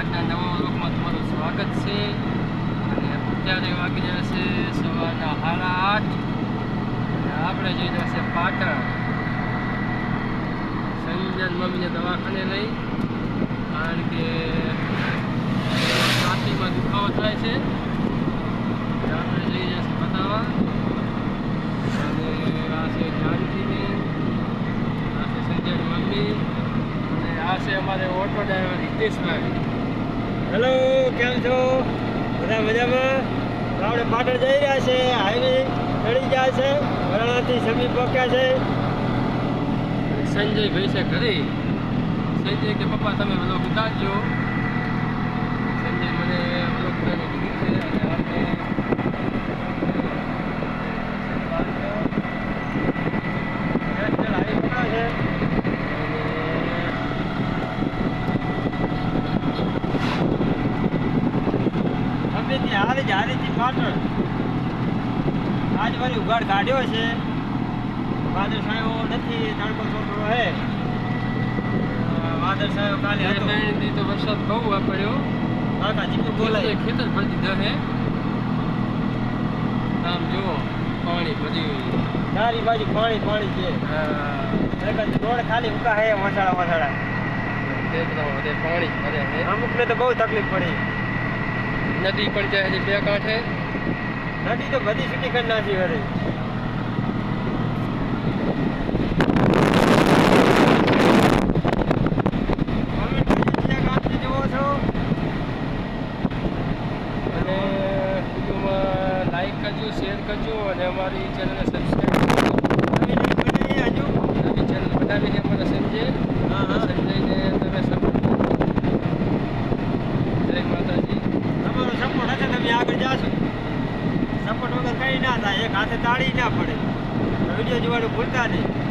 આજના નવા વ્લોગમાં તમારું સ્વાગત છે. અને અત્યારે વાગી રહ્યા છે સવારના સાડા આઠ. અને આપણે જઈ રહ્યા છે પાટણ. સંજન મમ્મીને દવાખાને લઈ. કારણ કે છાતીમાં દુખાવો થાય છે. આપણે જઈ જઈએ છીએ બતાવવા. અને આ છે જાનકીની, આ છે સંજન મમ્મી. અને આ છે અમારે ઓટો ડ્રાઈવર હિતેશભાઈ. હેલો, કેમ છો? બધા મજામાં? આપણે પાટણ જઈ રહ્યા છે, હાઈવે ચડી ગયા છે વરાણાથી સમી પહોંચ્યા છે. સંજયભાઈ છે ઘરે. સંજય કે પપ્પા, તમે બ્લોગ ઉતારજો સંજય મને બ્લોગ ઉતારવાનું કીધું છે અને આપણે નેશનલ હાઈવે પકડ્યો છે હારી જ હારીથી પાટણ આજ વળી ઉઘાડ કાઢ્યો છે. વાદળછાયો નથી તડકો છોકરો હે વાદળછાયો કાલે બે હતો. દી તો વરસાદ બહુ પડ્યો કાકા જીતું બોલાય. ખેતર ભરી દીધા હે? આમ જુઓ પાણી ભર્યું ચારી બાજુ પાણી પાણી છે. રોડ ખાલી ઉકા હે મસાળા મસાળા બધે પાણી અરે છે અમુક ને તો બહુ તકલીફ પડી. નદી પણ જાય છે બે કાંઠે. નદી તો બધી છૂટી કરી નાખી વળી લાઈક કરજો શેર કરજો અને અમારી ચેનલને સબસ્ક્રાઈબ કરજો નવી નવી બનાવીએ હજુ નવી ચેનલ બનાવી છે અમારા સંજય હા હા સંજયને તમે સપોર્ટ જય માતાજી તમારો સપોર્ટ હશે તમે આગળ જાશો સપોર્ટ વગર કંઈ ના થાય એક હાથે તાળી ના પડે. વીડિયો જોવાનું ભૂલતા નહીં.